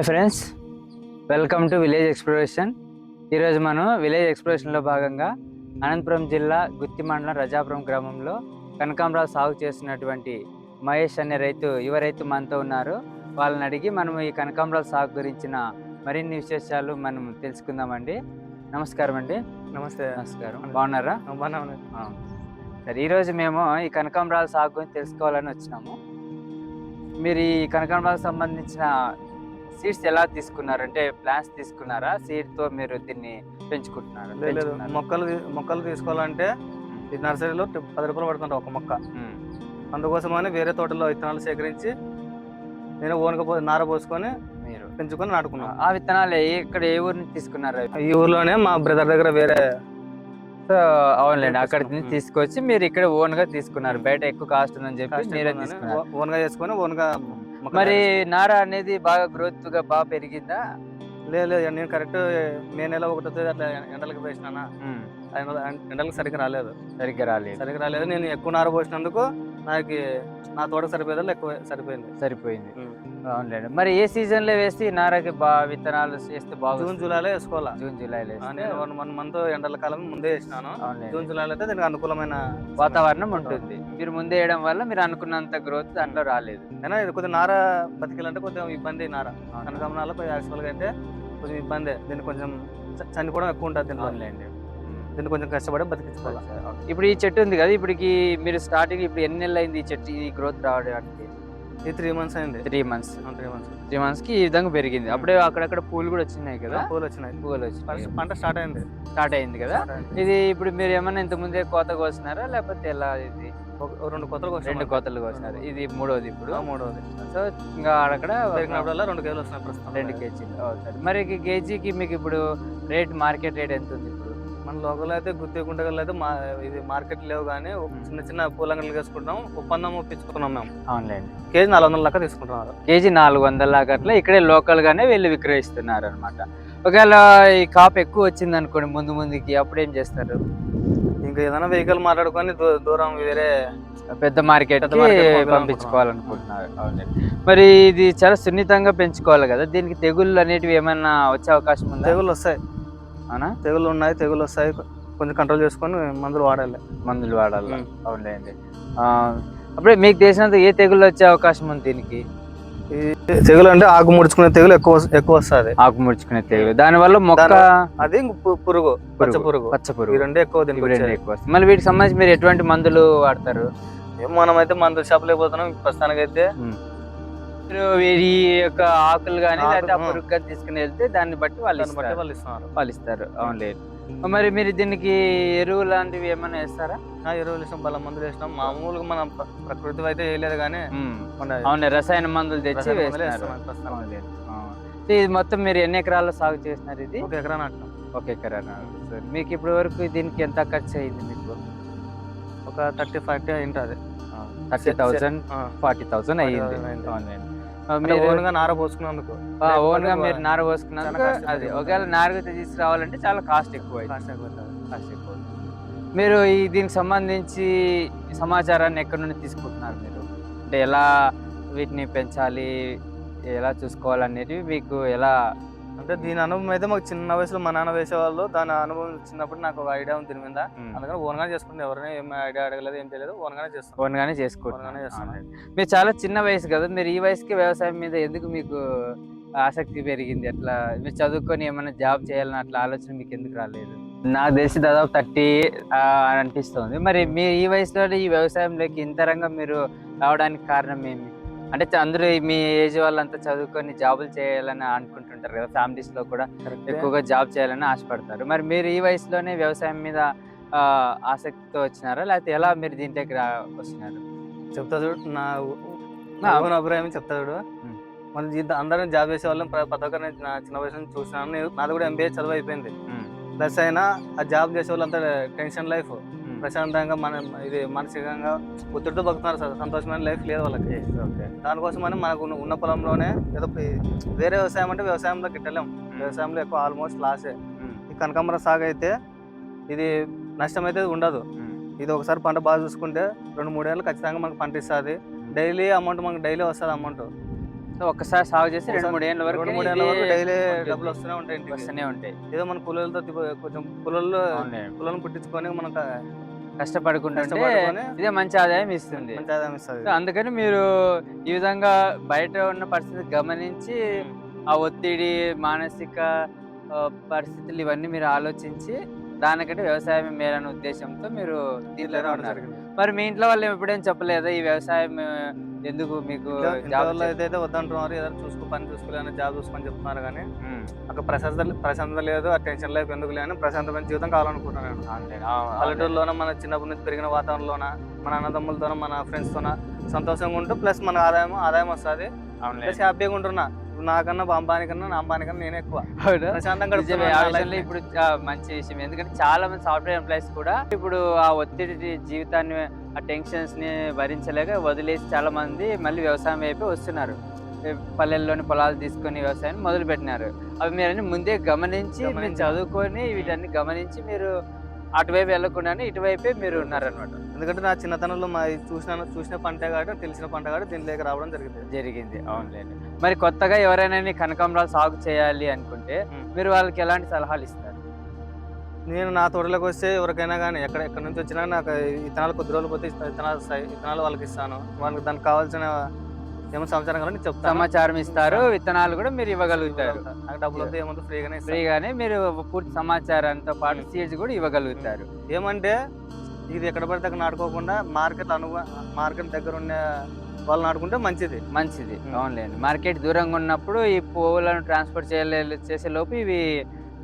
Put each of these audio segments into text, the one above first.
Hi friends welcome to village exploration. ఈరోజు మనం village ఎక్స్ప్లోరేషన్లో భాగంగా అనంతపురం జిల్లా గుత్తి మండలం రజాపురం గ్రామంలో కనకాంబరాలు సాగు చేస్తున్నటువంటి మహేష్ అనే రైతు యువ రైతు మనతో ఉన్నారు. వాళ్ళని అడిగి మనం ఈ కనకాంబరాల సాగు గురించిన మరిన్ని విశేషాలు మనం తెలుసుకుందామండి. నమస్కారం అండి. నమస్తే. నమస్కారం. బాగున్నారా? బాగున్నాను ఆ. సరే ఈరోజు మేము ఈ కనకాంబరాల సాగు గురించి తెలుసుకోవాలని వచ్చినాము. మీరు ఈ కనకాంబరాలకు సంబంధించిన సీడ్స్ ఎలా తీసుకున్నారు? అంటే ప్లాంట్స్ తీసుకున్నారా? సీడ్తో మీరు దీన్ని పెంచుకుంటున్నారా లేదు? మొక్కలు మొక్కలు తీసుకోవాలంటే ఈ నర్సరీలో పది రూపాయలు పడుతుంది ఒక మొక్క. అందుకోసమని వేరే తోటలో విత్తనాలు సేకరించి నేను ఓనక పో నార పోసుకొని మీరు. పెంచుకొని నాటుకున్నాను ఆ విత్తనాలు ఏ- ఇక్కడ ఏ ఊరి నుంచి తీసుకున్నారు? ఈ ఊర్లోనే మా బ్రదర్ దగ్గర వేరే అవునులేండి. అక్కడ తీసుకొచ్చి మీరు ఇక్కడ ఓన్గా తీసుకున్నారు బయట ఎక్కువ కాస్ట్ ఉందని చెప్పి మీరే ఎక్కువ ఉందని తీసుకున్నారు. ఓ- ఓన్గా చేసుకొని ఓన్గా మొక్క మరి. నార అనేది బాగా గ్రోత్గా బాగా పెరిగిందా? లేదు లేదు నేను కరెక్ట్ మే నెల ఒకటో తేదీ అట్లా ఎండలకు ఎండల- ఎండలకు సరిగ్గా రాలేదు. సరిగ్గా రాలేదు. సరిగ్గా రాలేదు. నేను ఎక్కువ నార పోసినందుకు నాకు నా తోట సరిపోయేదాళ్ళు ఎక్కువ సరిపోయింది. సరిపోయింది. అవునులేండి. మరి ఏ సీజన్లో వేస్తే ఈ నారకి బా విత్తనాలు వేస్తే బాగా జూన్ జూలైలో వేసుకోవాలా? జూన్ జూలైలో నేను వన్ వన్ మంత్ ఎండల కాలం ముందే వేసినాను. జూన్ జూలైలో అయితే దీనికి అనుకూలమైన వాతావరణం ఉంటుంది. మీరు ముందే వేయడం వల్ల మీరు అనుకున్నంత గ్రోత్ దాంట్లో రాలేదు. అయినా ఇది కొద్దిగా నార బతికేయాలంటే కొంచెం ఇబ్బంది నార. కనకామనాలు కొంచెం యాక్చువల్గా అయితే కొంచెం ఇబ్బంది. దీనికి కొంచెం చ- చనిపోవడం ఎక్కువ ఉంటుంది దీనిలో అవునులేండి. దీన్ని కొంచెం కష్టపడి బతికించుకోవాలి? ఇప్పుడు ఈ చెట్టు ఉంది కదా ఇప్పటికి మీరు స్టార్టింగ్ ఇప్పుడు ఎన్ని నెలలు అయింది ఈ చెట్టు ఈ గ్రోత్ రావడానికి? ఈ త్రీ మంత్స్ అయింది. Three months three months three మంత్స్కి ఈ విధంగా పెరిగింది. అప్పుడే అక్కడక్కడ పూలు కూడా వచ్చినాయి కదా? పూలు వచ్చినాయి. పూలు ఫస్ట్ పంట స్టార్ట్ అయింది. స్టార్ట్ అయింది కదా. ఇది ఇప్పుడు మీరు ఏమన్నా ఇంత ముందే కోత కోసినారా? లేకపోతే ఎలా ఇది? రెండు కొత్తలు రెండు వచ్చినాయి కోతలు కోసినారు. ఇది మూడోది ఇప్పుడు. మూడవది సో ఇంకా అక్కడ పెరిగినప్పుడల్లా రెండు కేజీలు వస్తున్నాయి ప్రస్తుతం. రెండు కేజీలు. అవుతారు మరి ఈ కేజీకి మీకు ఇప్పుడు రేట్ మార్కెట్ రేట్ ఎంత ఉంది ఇప్పుడు? మన లోకల్ అయితే గుత్తి గుంటగల్లో అయితే మా ఇది మార్కెట్ లేవు కానీ చిన్న చిన్న పూలంగలు వేసుకుంటాం ఒప్పందం ఒప్పించుకున్నాం మేము. అవునులేండి. కేజీ నాలుగు వందల లెక్క తీసుకుంటున్నారు. కేజీ నాలుగు వందల దాకా అట్లా ఇక్కడే లోకల్ గానే వెళ్ళి విక్రయిస్తున్నారు అనమాట ఒకవేళ ఈ కాపు ఎక్కువ వచ్చింది అనుకోండి ముందు ముందుకి అప్పుడు ఏం చేస్తారు? ఇంకా ఏదైనా వెహికల్ మాట్లాడుకొని దూరం వేరే పెద్ద మార్కెట్ పంపించుకోవాలనుకుంటున్నారు. అవునండి మరి ఇది చాలా సున్నితంగా పెంచుకోవాలి కదా? దీనికి తెగుళ్ళు అనేటివి ఏమైనా వచ్చే అవకాశం ఉందా? తెగులు వస్తాయి. అవునా? తెగులు ఉన్నాయి తెగులు వస్తాయి. కొంచెం కంట్రోల్ చేసుకొని మందులు వాడాలి. మందులు వాడాలి. ఆ, అప్పుడే మీకు తెలిసినంత ఏ తెగుళ్ళు వచ్చే అవకాశం ఉంది దీనికి? ఈ తెగులు అంటే ఆకు ముడుచుకునే తెగులు ఎక్కువ ఎక్కువ వస్తుంది. ఆకు ముడుచుకునే తెగులు. దానివల్ల మొక్క అది పురుగు పచ్చ పురుగు పచ్చ ఈ పురుగు రెండే ఎక్కువ. ఎక్కువ. మళ్ళీ వీటికి సంబంధించి మీరు ఎటువంటి మందులు వాడతారు? మనం అయితే మందుల షాప్ లేకపోతున్నాం ప్రస్తుతానికి అయితే ఈ యొక్క ఆకులు కానీ లేకపోతే ఆ ఆ. పురుగు కానీ తీసుకుని వెళ్తే దాన్ని బట్టి వాళ్ళు బట్టి. వాళ్ళు ఇస్తున్నారు వాళ్ళు ఇస్తారు. అవునులేదు మరి మీరు దీనికి ఎరువు లాంటివి ఏమైనా వేస్తారా? ఎరువులు ఇష్టం బలం మందులు వేసినాం. మామూలుగా మనం ప్ర- ప్రకృతి అయితే వేయలేదు కానీ అవును రసాయన మందులు తెచ్చి ఇది మొత్తం మీరు ఎన్ని ఎకరాల్లో సాగు చేసినారు ఇది? ఒక ఎకరా నాటినాం. ఒక ఎకరా సరే. మీకు ఇప్పటి వరకు దీనికి ఎంత ఖర్చు అయింది మీకు? ఒక థర్టీ ఫార్టీ ఉంటుంది థర్టీ థౌసండ్. ఫార్టీ థౌసండ్ అయ్యింది. 40,000 అయింది. అవునండి మీరు ఓన్గా నార పోసుకున్నందుకు ఓన్గా లేకపోతే మీరు నార పోసుకున్నందుకు అది. ఒకవేళ నారగ తీసుకురావాలంటే చాలా కాస్ట్ ఎక్కువ. కాస్ట్ ఎక్కువ. కాస్ట్ ఎక్కువ. మీరు ఈ దీనికి సంబంధించి సమాచారాన్ని ఎక్కడి నుండి తీసుకుంటున్నారు మీరు అంటే ఎలా వీటిని పెంచాలి ఎలా చూసుకోవాలనేది మీకు ఎలా అంటే దీని అనుభవం అయితే మాకు చిన్న వయసులో మా నాన్న వేసేవాళ్ళు. దాని అనుభవం చిన్నప్పుడు నాకు ఒక ఐడియా ఉంది దీని మీద. అందుకని ఓన్గా చేసుకుంటే ఎవరైనా ఏం ఐడియా అడగలేదు ఏం తెలియదు ఓన్గానే చేస్తాం. ఓన్ గానే ఓన్గానే చేసుకుంటున్నారు చేస్తున్నాం. అవునండి. మీరు చాలా చిన్న వయసు కదా మీరు ఈ వయసుకి వ్యవసాయం మీద ఎందుకు మీకు ఆసక్తి పెరిగింది? అట్లా మీరు చదువుకొని ఏమైనా జాబ్ చేయాలని అట్లా ఆలోచన మీకు ఎందుకు రాలేదు? నాకు తెలిసి దాదాపు థర్టీ అనిపిస్తుంది. మరి మీ ఈ వయసులో ఈ వ్యవసాయంలోకి ఇంతరంగా మీరు రావడానికి కారణం ఏమి? అంటే అందరూ మీ ఏజ్ వాళ్ళంతా చదువుకొని జాబులు చేయాలని అనుకుంటుంటారు కదా ఫ్యామిలీస్లో కూడా ఎక్కువగా జాబ్ చేయాలని ఆశపడతారు. మరి మీరు ఈ వయసులోనే వ్యవసాయం మీద ఆసక్తితో వచ్చినారా? లేకపోతే ఎలా మీరు దీంట్లోకి రా వచ్చినారు చెప్తా చూడు నా నా- ఓన్ అభిప్రాయం చెప్తా చూడు. మన జీవితం అందరం జాబ్ చేసే వాళ్ళం ప్ర- ప్రతి ఒక్కరిని నా చిన్న వయసు నుంచి చూసినాను. నేను- నాది కూడా ఎంబీఏ చదువు అయిపోయింది. ప్లస్ అయినా ఆ జాబ్ చేసే వాళ్ళంతా టెన్షన్ లైఫ్. ప్రశాంతంగా మన ఇది మానసికంగా ఒత్తిడితో బతుకుతున్నారు. స- సంతోషమైన లైఫ్ లేదు వాళ్ళకి. ఓకే దానికోసమని మనకు ఉన్న- పొలంలోనే ఏదో వేరే వ్యవసాయం అంటే వ్యవసాయంలో గిట్టలేం వ్యవసాయంలో ఎక్కువ ఆల్మోస్ట్ లాసే ఈ కనకాంబరం సాగు అయితే ఇది నష్టం అయితే ఉండదు. ఇది ఒకసారి పంట బాగా చూసుకుంటే రెండు మూడేళ్ళు ఖచ్చితంగా మనకు పంట ఇస్తుంది. డైలీ అమౌంట్ మనకు డైలీ వస్తుంది అమౌంట్. సో ఒక్కసారి సాగు చేసి రెండు మూడు ఏళ్ళ వరకు రెండు మూడు ఏళ్ళ వరకు డైలీ డబ్బులు వస్తూనే ఉంటాయి వస్తూనే ఉంటాయి. ఏదో మన కూలీలతో కొంచెం కూలీలు అవునులే. కూలీలను పుట్టించుకొని మనం క- కష్టపడుకుంటుంటే ఇదే మంచి ఆదాయం ఇస్తుంది. మంచి ఆదాయం ఇస్తుంది. సో అందుకని మీరు ఈ విధంగా బయట ఉన్న పరిస్థితి గమనించి ఆ ఒత్తిడి మానసిక పరిస్థితులు ఇవన్నీ మీరు ఆలోచించి దానికంటే వ్యవసాయం మేలనే ఉద్దేశంతో మీరు ఉన్నారు. మరి మీ ఇంట్లో వాళ్ళు ఎప్పుడేం చెప్పలేదా? ఈ వ్యవసాయం ఎందుకు మీకు అయితే అయితే వద్దంటున్నారు ఏదైనా చూసుకో పని చూసుకోలేని జాబ్ చూసుకొని చెప్తున్నారు కానీ అక్కడ ప్రశాంత ప్రశాంతత లేదు ఆ టెన్షన్ లైఫ్ ఎందుకు లేని ప్రశాంతమైన జీవితం కావాలనుకుంటున్నాను. పల్లెటూరులోన మన చిన్నప్పటి నుంచి పెరిగిన వాతావరణంలోన మన అన్నదమ్ములతోన మన ఫ్రెండ్స్తోన సంతోషంగా ఉంటూ ప్లస్ మన ఆదాయం ఆదాయం వస్తుంది. ప్లస్ హ్యాపీగా ఉంటున్నా. నాకన్నా మా అంబానీ కన్నా నా అంబానీ కన్నా నేనే ఎక్కువ? ప్రశాంతంగా. ఇప్పుడు మంచి విషయం. ఎందుకంటే చాలా మంది సాఫ్ట్వేర్ ఎంప్లాయీస్ కూడా ఇప్పుడు ఆ ఒత్తిడి జీవితాన్ని ఆ టెన్షన్స్ని భరించలేక వదిలేసి చాలా మంది మళ్ళీ వ్యవసాయం వైపు వస్తున్నారు. పల్లెల్లోని పొలాలు తీసుకొని వ్యవసాయాన్ని మొదలు పెట్టినారు. అవి మీరు ముందే గమనించి మీరు. చదువుకొని వీటన్ని గమనించి మీరు అటువైపు వెళ్ళకుండానే ఇటువైపే మీరు ఉన్నారనమాట ఎందుకంటే నా చిన్నతనంలో మా చూసిన చూసిన పంట కాబట్టి తెలిసిన పంట కాబట్టి దీనిలోకి రావడం జరిగింది. జరిగింది. అవునులేండి. మరి కొత్తగా ఎవరైనా కనకాంబరాలు సాగు చేయాలి అనుకుంటే. మీరు వాళ్ళకి ఎలాంటి సలహాలు ఇస్తారు? నేను నా తోటలోకి వస్తే ఎవరికైనా కానీ ఎక్కడ ఎక్కడి నుంచి వచ్చినా నాకు ఇతనాలు కొద్ది రోజులు పోతే ఇతనాలు ఇతనాలు వాళ్ళకి ఇస్తాను. వాళ్ళకి దానికి కావాల్సిన ఏమో సమాచారం కానీ చెప్తాను. సమాచారం ఇస్తారు విత్తనాలు కూడా మీరు ఇవ్వగలుగుతారు. నాకు డబ్బులు వద్ద ఏముంది? ఫ్రీగానే ఫ్రీగానే మీరు పూర్తి సమాచారంతో పాటు సీడ్స్ కూడా ఇవ్వగలుగుతారు. ఏమంటే ఇది ఎక్కడ పడితే అక్కడ నాటుకోకుండా మార్కెట్ అను మార్కెట్ దగ్గర ఉన్న వాళ్ళు నాటుకుంటే మంచిది మంచిది. అవునులేండి మార్కెట్ దూరంగా ఉన్నప్పుడు ఈ పువ్వులను ట్రాన్స్పోర్ట్ చేయలే చేసే లోపు ఇవి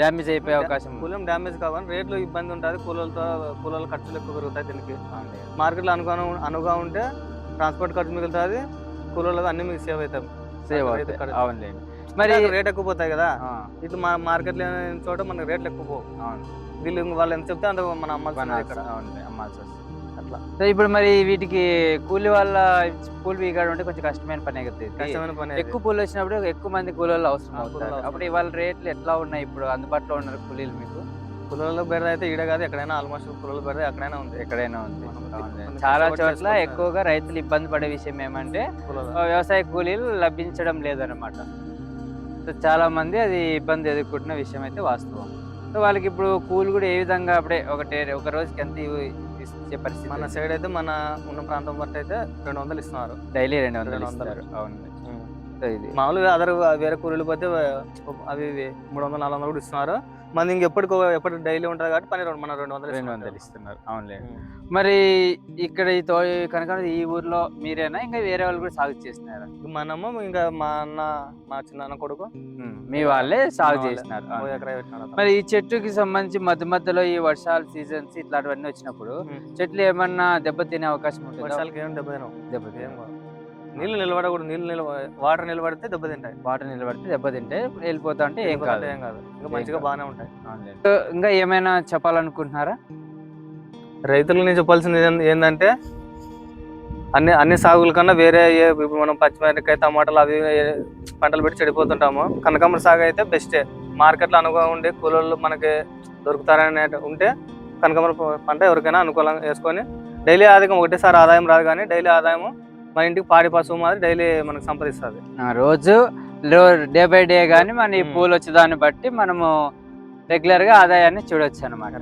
డ్యామేజ్ అయిపోయే అవకాశం. కూలం డ్యామేజ్ కావాలి రేట్లు ఇబ్బంది ఉంటుంది కూలీలతో కూలీల ఖర్చులు ఎక్కువ పెరుగుతాయి దీనికి. మార్కెట్లో అనుగా అనుగా ఉంటే ట్రాన్స్పోర్ట్ ఖర్చు మిగులుతుంది కూలీలకు అన్ని మీకు సేవ్ అవుతాయి సేవ్ అవుతాయి. అవునులేండి మరి రేట్ ఎక్కువ పోతాయి కదా. ఆ, ఇట్లా మా మార్కెట్ లేని చోట మనకి రేట్లు ఎక్కువ పోవు. వీళ్ళు ఎంత చెప్తే అంత మన ఇక్కడ. అమ్మాల్సి వస్తుంది అట్లా. ఇప్పుడు మరి వీటికి కూలి వాళ్ళ పూలు వీగాడు ఉంటే కొంచెం కష్టమైన పనే. కష్టమైన పని. ఎక్కువ పూలు వచ్చినప్పుడు ఎక్కువ మంది కూలీలు అవసరం అవుతారు. అప్పుడు ఇవాళ రేట్లు ఎట్లా ఉన్నాయి ఇప్పుడు? అందుబాటులో ఉన్నారు కూలీలు మీకు? కూలీల బెడద అయితే ఈడ కాదు ఎక్కడైనా ఆల్మోస్ట్ కూలీల బెడద ఎక్కడైనా ఉంది. ఎక్కడైనా ఉంది. చాలా చోట్ల. ఎక్కువగా రైతులు ఇబ్బంది పడే విషయం ఏమంటే వ్యవసాయ కూలీలు లభించడం లేదన్నమాట. సో చాలా మంది అది ఇబ్బంది ఎదుర్కొంటున్న విషయం అయితే వాస్తవం. సో వాళ్ళకి ఇప్పుడు కూలి కూడా ఏ విధంగా అప్పుడే ఒకటే ఒక రోజుకి ఎంత ఇచ్చే పరిస్థితి మన సైడ్ అయితే మన ఉన్న ప్రాంతం బట్టి అయితే రెండు వందలు ఇస్తున్నారు. డైలీ రెండు వందలు రెండు వందలు. ఇస్తారు అవును సో ఇది. మామూలుగా అదర్ వేరే కూలీలు పోతే అవి మూడు వందలు నాలుగు వందలు కూడా ఇస్తున్నారు. మన ఇంకెప్పటికో ఎప్పటికి డైలీ ఉంటుంది కాబట్టి పని రెండు మన రెండు వందలు రెండు. వందలు ఇస్తున్నారు. అవునులే. మరి ఇక్కడ ఈ తో కనుక ఈ ఊర్లో మీరేనా? ఇంకా వేరే వాళ్ళు కూడా సాగు చేస్తున్నారా? మనము ఇంకా మా అన్న మా చిన్న కొడుకు. మీ వాళ్ళే సాగు. చేసినారు. మరి ఈ చెట్టుకి సంబంధించి మధ్య మధ్యలో ఈ వర్షాలు సీజన్స్ ఇట్లాంటివన్నీ వచ్చినప్పుడు. చెట్లు ఏమన్నా దెబ్బతినే అవకాశం ఉంటుంది? వర్షాలకి ఏం దెబ్బతినం ఏం దెబ్బతినే నీళ్ళు నిలబడకూడదు. నీళ్ళు నిలబ వాటర్ నిలబడితే దెబ్బతింటాయి వాటర్ నిలబడితే దెబ్బతింటే వెళ్ళిపోతా అంటే ఏం కాదు. ఏం కాదు. ఇంకా మంచిగా. బాగానే ఉంటాయి. సో ఇంకా ఏమైనా చెప్పాలనుకుంటున్నారా? రైతులకు నేను చెప్పాల్సింది ఏం- ఏంటంటే అన్ని అన్ని సాగుల కన్నా వేరే ఏ ఇప్పుడు మనం పచ్చిమిరపకాయ టమాటాలు అవి ఇవి ఏ పంటలు పెట్టి చెడిపోతుంటాము. కనకాంబర సాగు అయితే బెస్టే. మార్కెట్లో అనుకూలంగా ఉండి కూలీలు మనకి దొరుకుతారనే ఉంటే కనకాంబర ప- పంట ఎవరికైనా అనుకూలంగా వేసుకొని డైలీ ఆదాయం ఒకటేసారి ఆదాయం రాదు కానీ డైలీ ఆదాయం మన ఇంటికి పాడి పశువు మాదిరి డైలీ మనకు సంపాదిస్తుంది ఆ, రోజు డే బై డే కానీ మన ఈ. పూలు వచ్చే దాన్ని బట్టి మనము రెగ్యులర్గా ఆదాయాన్ని చూడొచ్చు అనమాట.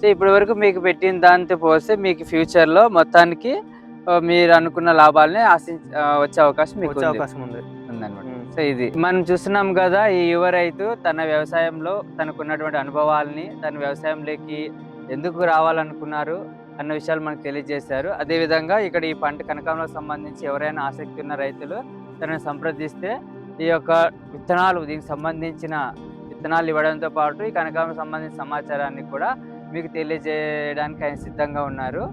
సో ఇప్పటి వరకు మీకు పెట్టిన దాంతో పోస్తే మీకు ఫ్యూచర్లో మొత్తానికి మీరు అనుకున్న లాభాలని ఆశించ ఆ, వచ్చే అవకాశం మీకు. అవకాశం ఉంది ఉందన్నమాట. సో ఇది మనం చూస్తున్నాం కదా ఈ యువ రైతు తన వ్యవసాయంలో తనకున్నటువంటి అనుభవాల్ని తన వ్యవసాయంలోకి ఎందుకు రావాలనుకున్నారు అన్న విషయాలు మనకు తెలియజేశారు. అదేవిధంగా ఇక్కడ ఈ పంట కనకాంబరాలకు సంబంధించి ఎవరైనా ఆసక్తి ఉన్న రైతులు తనని సంప్రదిస్తే ఈ యొక్క విత్తనాలు దీనికి సంబంధించిన విత్తనాలు ఇవ్వడంతో పాటు ఈ కనకాలకు సంబంధించిన సమాచారాన్ని కూడా మీకు తెలియజేయడానికి ఆయన సిద్ధంగా ఉన్నారు.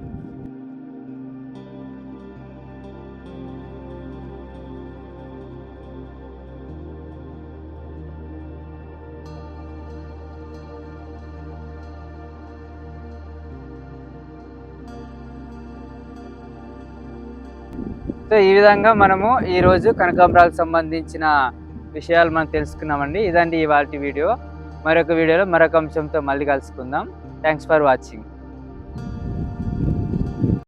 సో ఈ విధంగా మనము ఈరోజు కనకాంబరాలకు సంబంధించిన విషయాలు మనం తెలుసుకున్నామండి. ఇదండి ఇవాళ వీడియో. మరొక వీడియోలో మరొక అంశంతో మళ్ళీ కలుసుకుందాం. Thanks for watching.